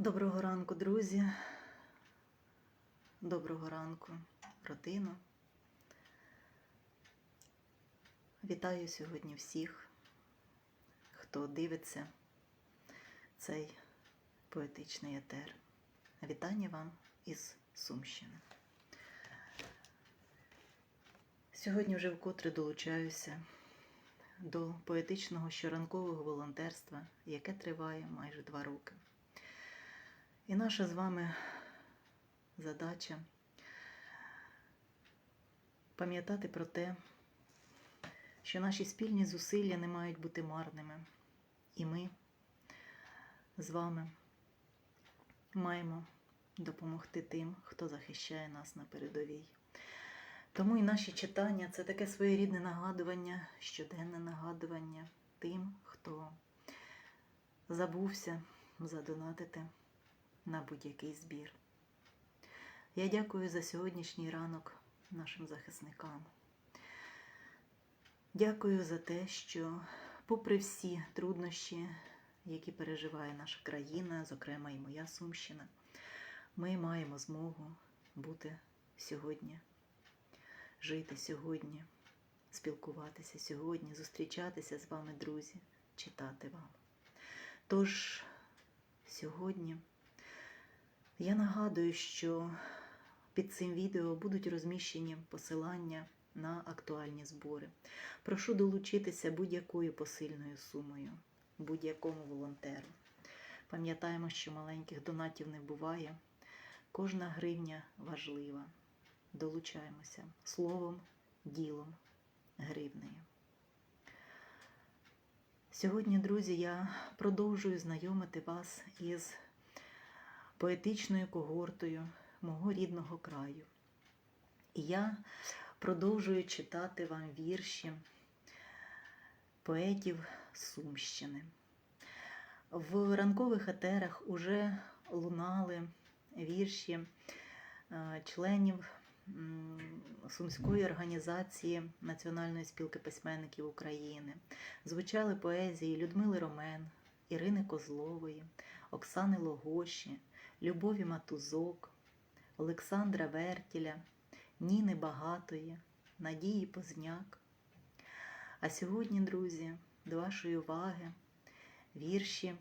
Доброго ранку, друзі. Доброго ранку, родина. Вітаю сьогодні всіх, хто дивиться цей поетичний етер. Вітання вам із Сумщини. Сьогодні вже вкотре долучаюся до поетичного щоранкового волонтерства, яке триває майже два роки. І наша з вами задача пам'ятати про те, що наші спільні зусилля не мають бути марними. І ми з вами маємо допомогти тим, хто захищає нас на передовій. Тому і наші читання це таке своєрідне нагадування, щоденне нагадування тим, хто забувся задонатити на будь-який збір. Я дякую за сьогоднішній ранок нашим захисникам. Дякую за те, що, попри всі труднощі, які переживає наша країна, зокрема і моя Сумщина, ми маємо змогу бути сьогодні, жити сьогодні, спілкуватися сьогодні, зустрічатися з вами, друзі, читати вам. Тож сьогодні. Я нагадую, що під цим відео будуть розміщені посилання на актуальні збори. Прошу долучитися будь-якою посильною сумою, будь-якому волонтеру. Пам'ятаємо, що маленьких донатів не буває. Кожна гривня важлива. Долучаємося словом, ділом, гривнею. Сьогодні, друзі, я продовжую знайомити вас із поетичною когортою мого рідного краю. І я продовжую читати вам вірші поетів Сумщини. В ранкових етерах уже лунали вірші е, членів Сумської організації Національної спілки письменників України. Звучали поезії Людмили Ромен, Ірини Козлової, Оксани Логоші, Любові Матузок, Олександра Вертіля, Ніни Багатої, Надії Позняк. А сьогодні, друзі, до вашої уваги вірші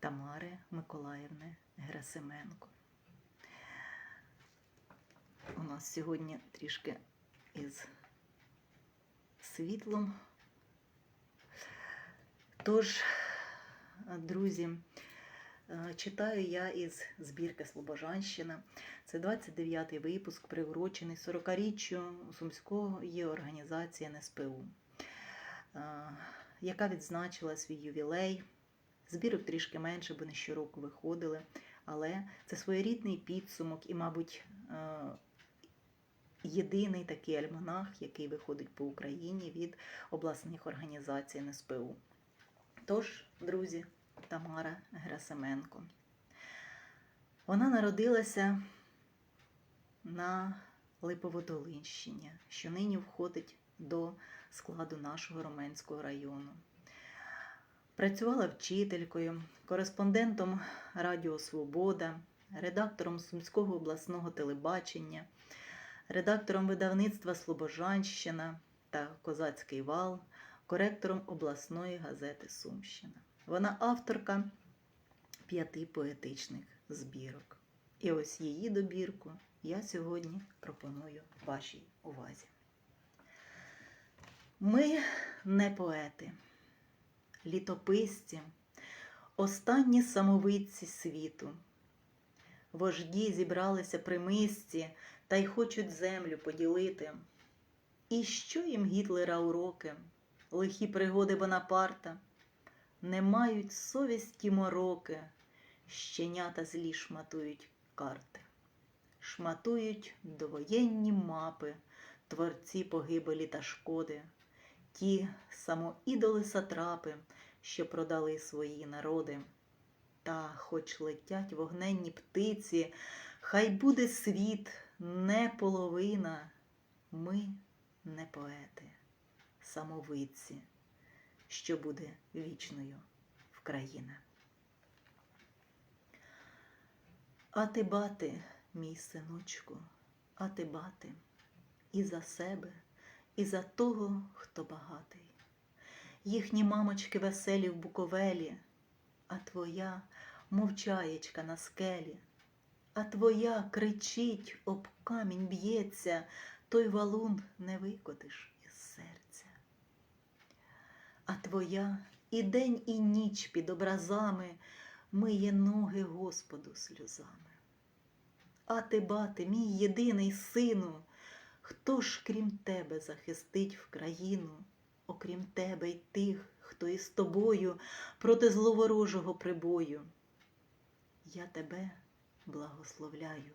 Тамари Миколаївни Герасименко. У нас сьогодні трішки із світлом. Тож, друзі, Читаю я із збірки Слобожанщина. Це 29-й випуск, приурочений 40-річчю Сумської організації НСПУ, яка відзначила свій ювілей. Збірок трішки менше, бо не щороку виходили. Але це своєрідний підсумок і, мабуть, єдиний такий альманах, який виходить по Україні від обласних організацій НСПУ. Тож, друзі, Тамара Герасименко. Вона народилася на Липоводолинщині, що нині входить до складу нашого Роменського району. Працювала вчителькою, кореспондентом Радіо Свобода, редактором Сумського обласного телебачення, редактором видавництва Слобожанщина та Козацький вал, коректором обласної газети Сумщина. Вона авторка п'яти поетичних збірок. І ось її добірку я сьогодні пропоную вашій увазі. Ми не поети, літописці, останні самовидці світу. Вожді зібралися при мисці та й хочуть землю поділити. І що їм Гітлера уроки, лихі пригоди Бонапарта? Не мають совісті мороки, щенята злі шматують карти, шматують довоєнні мапи, творці погибелі та шкоди, ті самоідоли сатрапи, що продали свої народи. Та, хоч летять вогненні птиці, хай буде світ не половина, ми не поети, самовидці що буде вічною в країна. А ти бати, мій синочку, а ти бати, і за себе, і за того, хто багатий. Їхні мамочки веселі в буковелі, а твоя мовчаєчка на скелі, а твоя кричить, об камінь б'ється, той валун не викотиш. А твоя і день, і ніч під образами миє ноги Господу сльозами. А ти, бати, мій єдиний сину, хто ж крім тебе захистить в країну, окрім тебе й тих, хто із тобою проти зловорожого прибою? Я тебе благословляю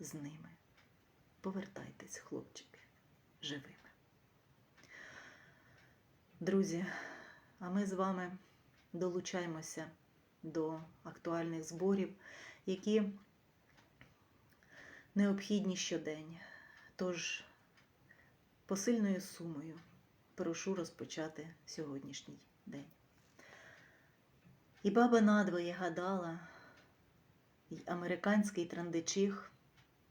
з ними. Повертайтесь, хлопчики, живими. Друзі, а ми з вами долучаємося до актуальних зборів, які необхідні щодень. Тож посильною сумою прошу розпочати сьогоднішній день. І баба надвоє гадала, й американський трандичих,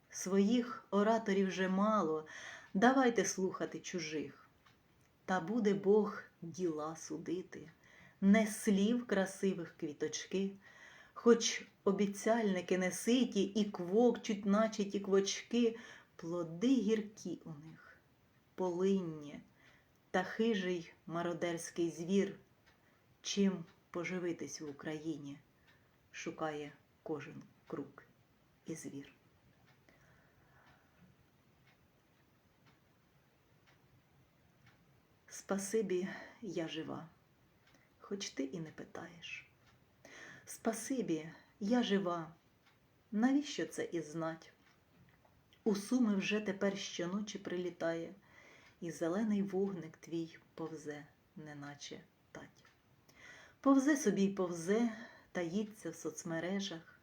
своїх ораторів вже мало, давайте слухати чужих. Та буде Бог діла судити, не слів красивих квіточки, хоч обіцяльники не ситі і квокчуть, наче ті квочки, плоди гіркі у них, полинні та хижий мародерський звір, чим поживитись в Україні, шукає кожен круг і звір. Спасибі, я жива, хоч ти і не питаєш. Спасибі, я жива. Навіщо це і знать? У суми вже тепер щоночі прилітає, і зелений вогник твій повзе, неначе тать. Повзе собі й повзе, таїться в соцмережах,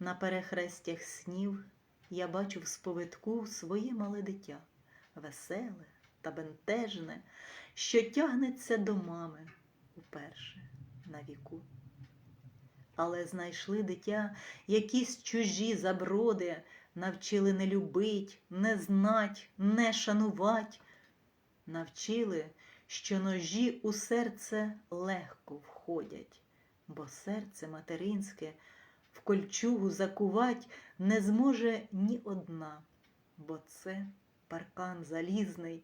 на перехрестях снів я бачу в сповитку своє мале дитя, веселе та бентежне, що тягнеться до мами уперше на віку. Але знайшли дитя якісь чужі заброди, навчили не любить, не знать, не шанувать, навчили, що ножі у серце легко входять, бо серце материнське в кольчугу закувать не зможе ні одна, бо це паркан залізний,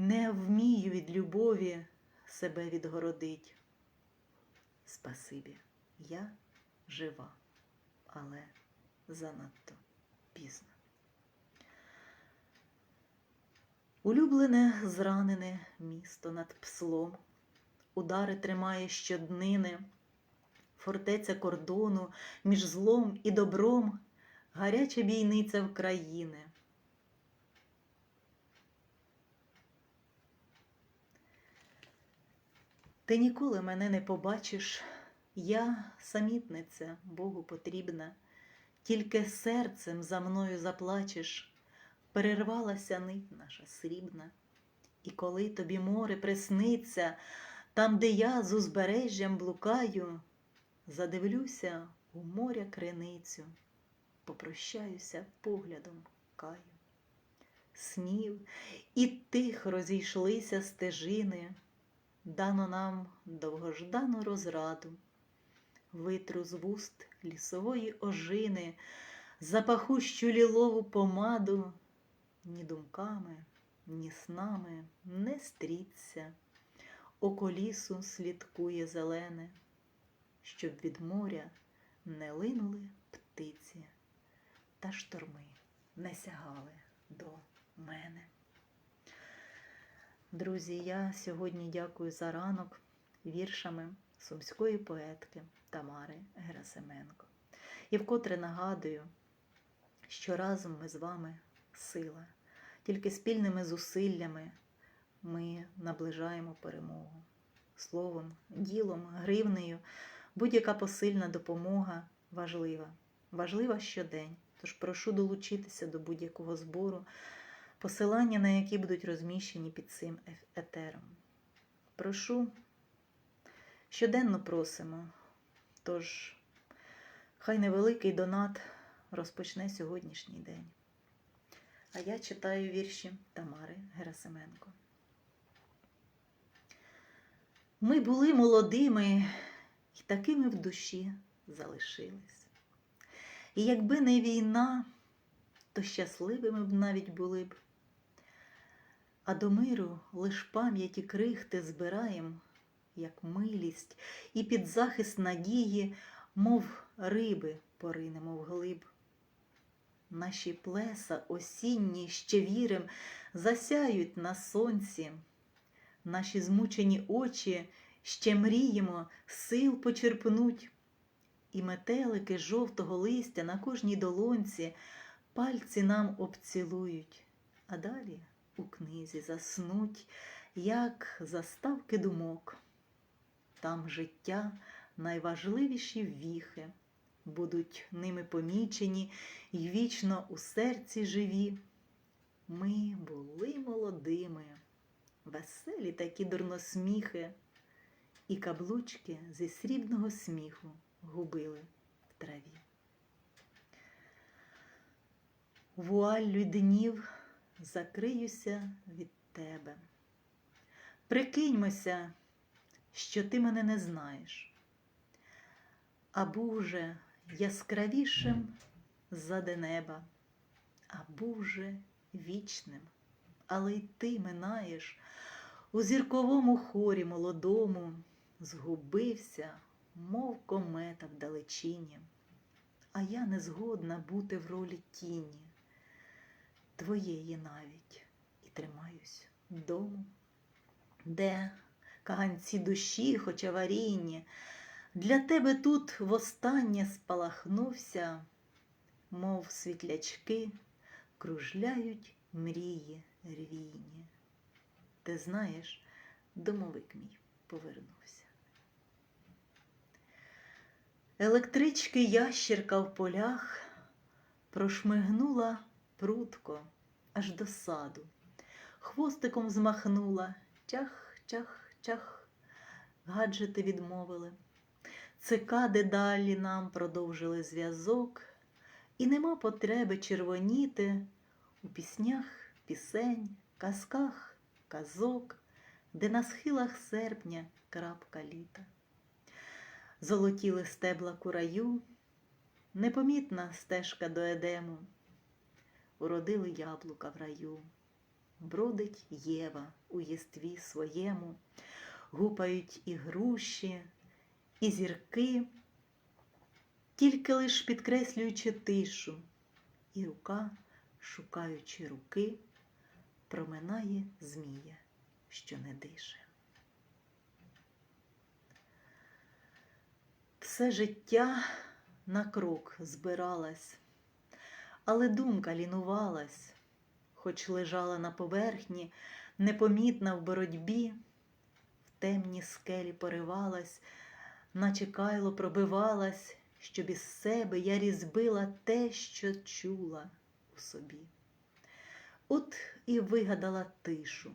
не вмію від любові себе відгородить. Спасибі, я жива, але занадто пізно. Улюблене зранене місто над пслом, удари тримає щоднини, фортеця кордону між злом і добром, гаряча бійниця в країни. Ти ніколи мене не побачиш, я самітниця Богу потрібна, тільки серцем за мною заплачеш, перервалася нить наша срібна, і коли тобі море присниться, там, де я з узбережжям блукаю, задивлюся у моря криницю, попрощаюся поглядом каю. Снів і тих розійшлися стежини дано нам довгождану розраду, витру з вуст лісової ожини, запахущу лілову помаду, ні думками, ні снами не стріться, око лісу слідкує зелене, щоб від моря не линули птиці, та шторми не сягали до мене. Друзі, я сьогодні дякую за ранок віршами сумської поетки Тамари Герасименко. І вкотре нагадую, що разом ми з вами сила, тільки спільними зусиллями ми наближаємо перемогу. Словом, ділом, гривнею, будь-яка посильна допомога важлива, важлива щодень. Тож прошу долучитися до будь-якого збору посилання на які будуть розміщені під цим етером. Прошу, щоденно просимо. Тож, Хай невеликий донат розпочне сьогоднішній день. А я читаю вірші Тамари Герасименко. Ми були молодими і такими в душі залишились. І якби не війна, то щасливими б навіть були б. А до миру лиш пам'яті крихти збираєм, як милість, і під захист надії, мов риби поринемо вглиб. Наші плеса осінні ще вірим, засяють на сонці, наші змучені очі ще мріємо, сил почерпнуть, і метелики жовтого листя на кожній долонці пальці нам обцілують, а далі у книзі заснуть, як заставки думок. Там життя найважливіші віхи будуть ними помічені й вічно у серці живі. Ми були молодими, веселі такі дурносміхи, і каблучки зі срібного сміху губили в траві. Вуаллю днів закриюся від тебе. Прикиньмося, що ти мене не знаєш, а був яскравішим заде неба, а був вічним, але й ти минаєш у зірковому хорі молодому, згубився, мов комета в далечині, а я не згодна бути в ролі тіні твоєї навіть і тримаюсь дому, де каганці душі, хоч аварійні, для тебе тут востаннє спалахнувся, мов світлячки, кружляють мрії рвійні. Ти знаєш, домовик мій повернувся. Електрички ящірка в полях прошмигнула прутко аж до саду, хвостиком змахнула чах, чах, чах, гаджети відмовили. Цикади далі нам продовжили зв'язок, і нема потреби червоніти у піснях пісень, казках, казок, де на схилах серпня крапка літа. Золотіли стебла кураю, непомітна стежка до едему, уродили яблука в раю, бродить Єва у єстві своєму, гупають і груші, і зірки, тільки лиш підкреслюючи тишу, і рука, шукаючи руки, проминає змія, що не дише. Все життя на крок збиралась, але думка лінувалась, хоч лежала на поверхні, непомітна в боротьбі, в темні скелі поривалась, наче кайло пробивалась, щоб із себе я різбила те, що чула у собі. От і вигадала тишу,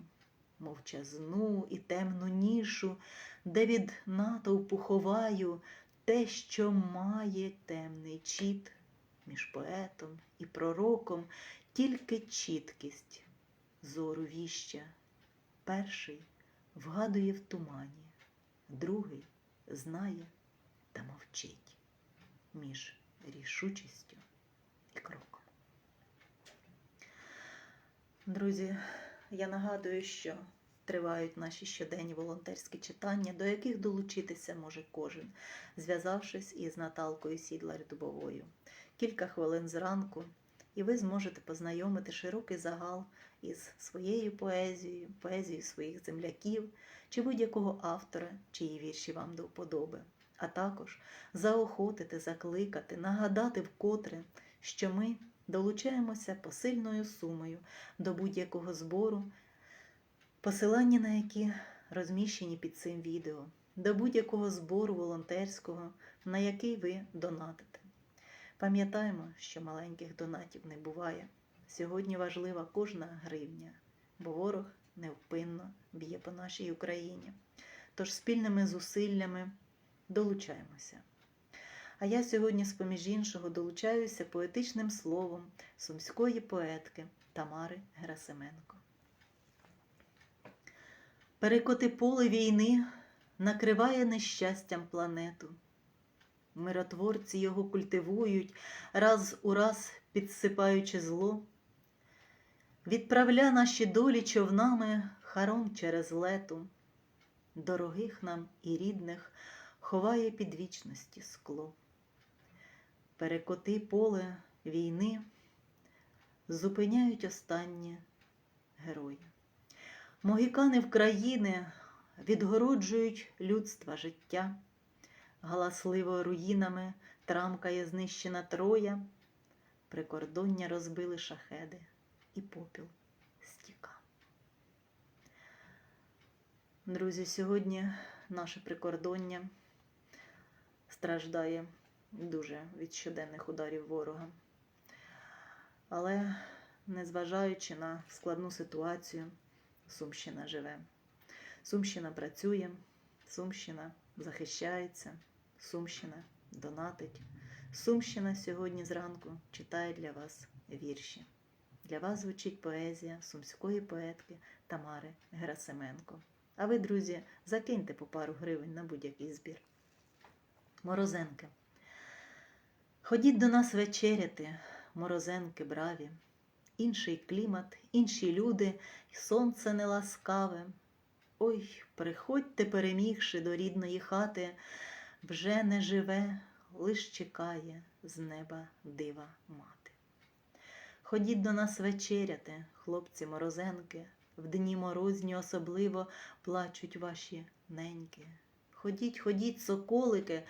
мовчазну і темну нішу, де від натовпу ховаю те, що має темний чіт між поетом і пророком, тільки чіткість зору віща. Перший вгадує в тумані, другий знає та мовчить між рішучістю і кроком. Друзі, я нагадую, що тривають наші щоденні волонтерські читання, до яких долучитися може кожен, зв'язавшись із Наталкою Сідлар Дубовою. Кілька хвилин зранку, і ви зможете познайомити широкий загал із своєю поезією, поезією своїх земляків чи будь-якого автора, чиї вірші вам до вподоби, а також заохотити, закликати, нагадати вкотре, що ми долучаємося посильною сумою до будь-якого збору, посилання на які розміщені під цим відео, до будь-якого збору волонтерського, на який ви донатите. Пам'ятаємо, що маленьких донатів не буває. Сьогодні важлива кожна гривня, бо ворог невпинно б'є по нашій Україні. Тож спільними зусиллями долучаємося. А я сьогодні, з поміж іншого, долучаюся поетичним словом сумської поетки Тамари Герасименко. Перекоти поле війни накриває нещастям планету. Миротворці його культивують, раз у раз підсипаючи зло. Відправля наші долі човнами харом через лету, дорогих нам і рідних ховає під вічності скло. Перекоти поле війни зупиняють останні герої. Могікани України відгороджують людства життя, галасливо руїнами трамкає знищена троя, прикордоння розбили шахеди і попіл стіка. Друзі, сьогодні наше прикордоння страждає дуже від щоденних ударів ворога. Але, незважаючи на складну ситуацію, Сумщина живе. Сумщина працює, Сумщина захищається, Сумщина донатить. Сумщина сьогодні зранку читає для вас вірші. Для вас звучить поезія сумської поетки Тамари Герасименко. А ви, друзі, закиньте по пару гривень на будь-який збір. Морозенки. Ходіть до нас вечеряти, морозенки браві. Інший клімат, інші люди, і сонце неласкаве. Ой, приходьте, перемігши до рідної хати, вже не живе, лиш чекає з неба дива мати. Ходіть до нас вечеряти, хлопці морозенки, в дні морозні особливо плачуть ваші неньки. Ходіть, ходіть, соколики,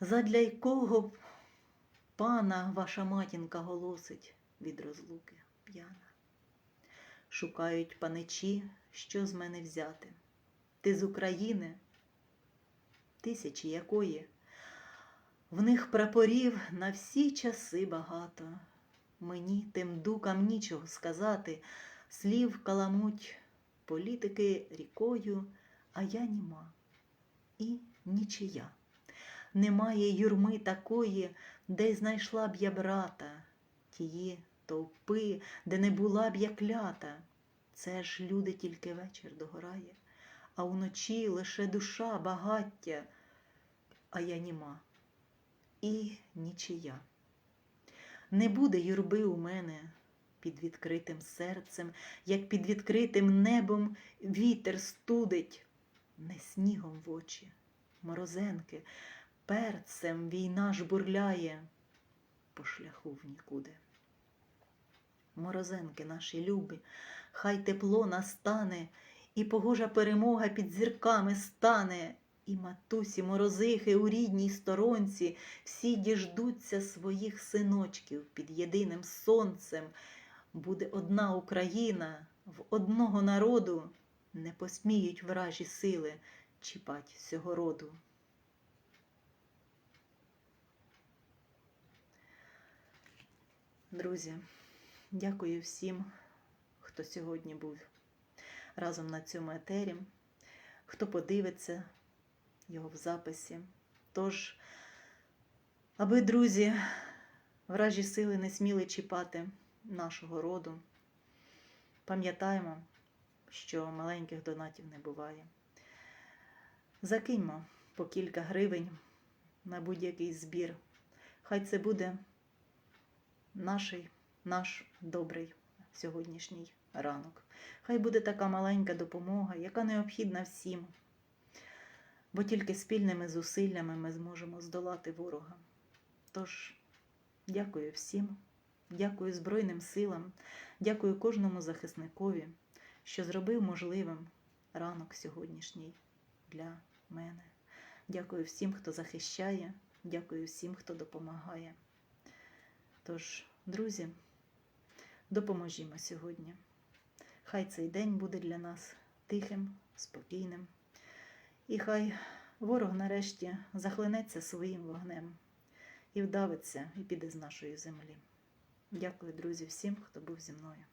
задля якого пана ваша матінка голосить від розлуки п'яна. Шукають паничі, що з мене взяти. Ти з України, тисячі якої, в них прапорів на всі часи багато. Мені тим дукам нічого сказати, слів каламуть, політики рікою, а я німа і нічия. Немає юрми такої, де знайшла б я брата, тії товпи, де не була б я клята. Це ж люди тільки вечір догорає, а вночі лише душа багаття, а я німа і нічия. Не буде юрби у мене під відкритим серцем, як під відкритим небом вітер студить, не снігом в очі, морозенки, перцем війна ж бурляє по шляху в нікуди. Морозенки наші любі, хай тепло настане, і погожа перемога під зірками стане, і матусі морозихи у рідній сторонці всі діждуться своїх синочків під єдиним сонцем. Буде одна Україна в одного народу, не посміють вражі сили чіпать сього роду. Друзі, дякую всім, хто сьогодні був разом на цьому етері, хто подивиться його в записі. Тож, аби, друзі, вражі сили не сміли чіпати нашого роду, пам'ятаємо, що маленьких донатів не буває. Закиньмо по кілька гривень на будь-який збір. Хай це буде наш, наш добрий сьогоднішній ранок. Хай буде така маленька допомога, яка необхідна всім. Бо тільки спільними зусиллями ми зможемо здолати ворога. Тож, дякую всім, дякую Збройним силам, дякую кожному захисникові, що зробив можливим ранок сьогоднішній для мене. Дякую всім, хто захищає, дякую всім, хто допомагає. Тож, друзі, допоможімо сьогодні. Хай цей день буде для нас тихим, спокійним. І хай ворог нарешті захлинеться своїм вогнем і вдавиться і піде з нашої землі. Дякую, друзі, всім, хто був зі мною.